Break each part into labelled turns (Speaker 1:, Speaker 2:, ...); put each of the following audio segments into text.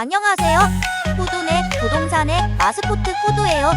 Speaker 1: 안녕하세요. 호두네 부동산의 마스코트 호두예요.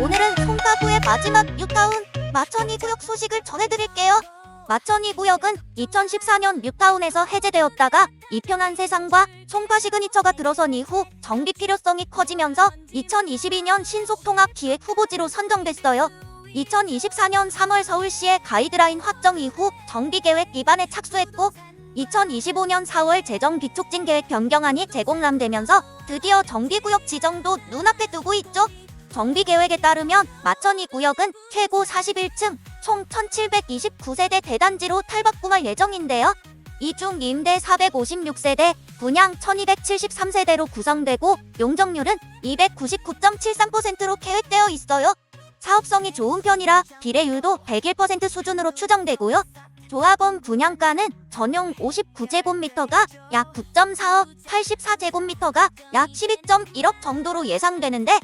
Speaker 1: 오늘은 송파구의 마지막 뉴타운 마천이 구역 소식을 전해드릴게요. 마천이 구역은 2014년 뉴타운에서 해제되었다가 이편한 세상과 송파 시그니처가 들어선 이후 정비 필요성이 커지면서 2022년 신속통합 기획 후보지로 선정됐어요. 2024년 3월 서울시의 가이드라인 확정 이후 정비 계획 입안에 착수했고 2025년 4월 재정 비촉진 계획 변경안이 제공람되면서 드디어 정비구역 지정도 눈앞에 두고 있죠. 정비 계획에 따르면 마천이 구역은 최고 41층 총 1729세대 대단지로 탈바꿈할 예정인데요. 이 중 임대 456세대, 분양 1273세대로 구성되고 용적률은 299.73%로 계획되어 있어요. 사업성이 좋은 편이라 비례율도 101% 수준으로 추정되고요. 조합원 분양가는 전용 59제곱미터가 약 9.4억, 84제곱미터가 약 12.1억 정도로 예상되는데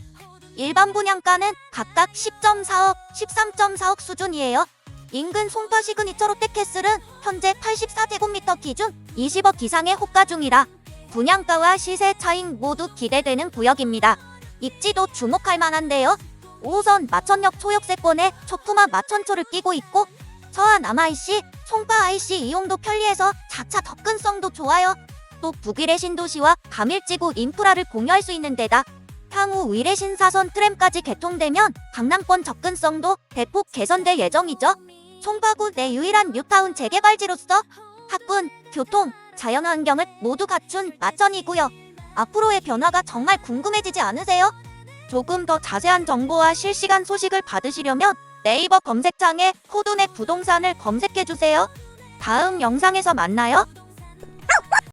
Speaker 1: 일반 분양가는 각각 10.4억, 13.4억 수준이에요. 인근 송파 시그니처 롯데캐슬은 현재 84제곱미터 기준 20억 이상의 호가 중이라 분양가와 시세 차익 모두 기대되는 구역입니다. 입지도 주목할 만한데요. 5호선 마천역 초역세권에 초품화 마천초를 끼고 있고 서안 남아IC, 송파 IC 이용도 편리해서 자차 접근성도 좋아요. 또 북일의 신도시와 가밀지구 인프라를 공유할 수 있는 데다 향후 의뢰 신사선 트램까지 개통되면 강남권 접근성도 대폭 개선될 예정이죠. 송파구 내 유일한 뉴타운 재개발지로서 학군, 교통, 자연환경을 모두 갖춘 마천이고요. 앞으로의 변화가 정말 궁금해지지 않으세요? 조금 더 자세한 정보와 실시간 소식을 받으시려면 네이버 검색창에 호두네 부동산을 검색해주세요. 다음 영상에서 만나요.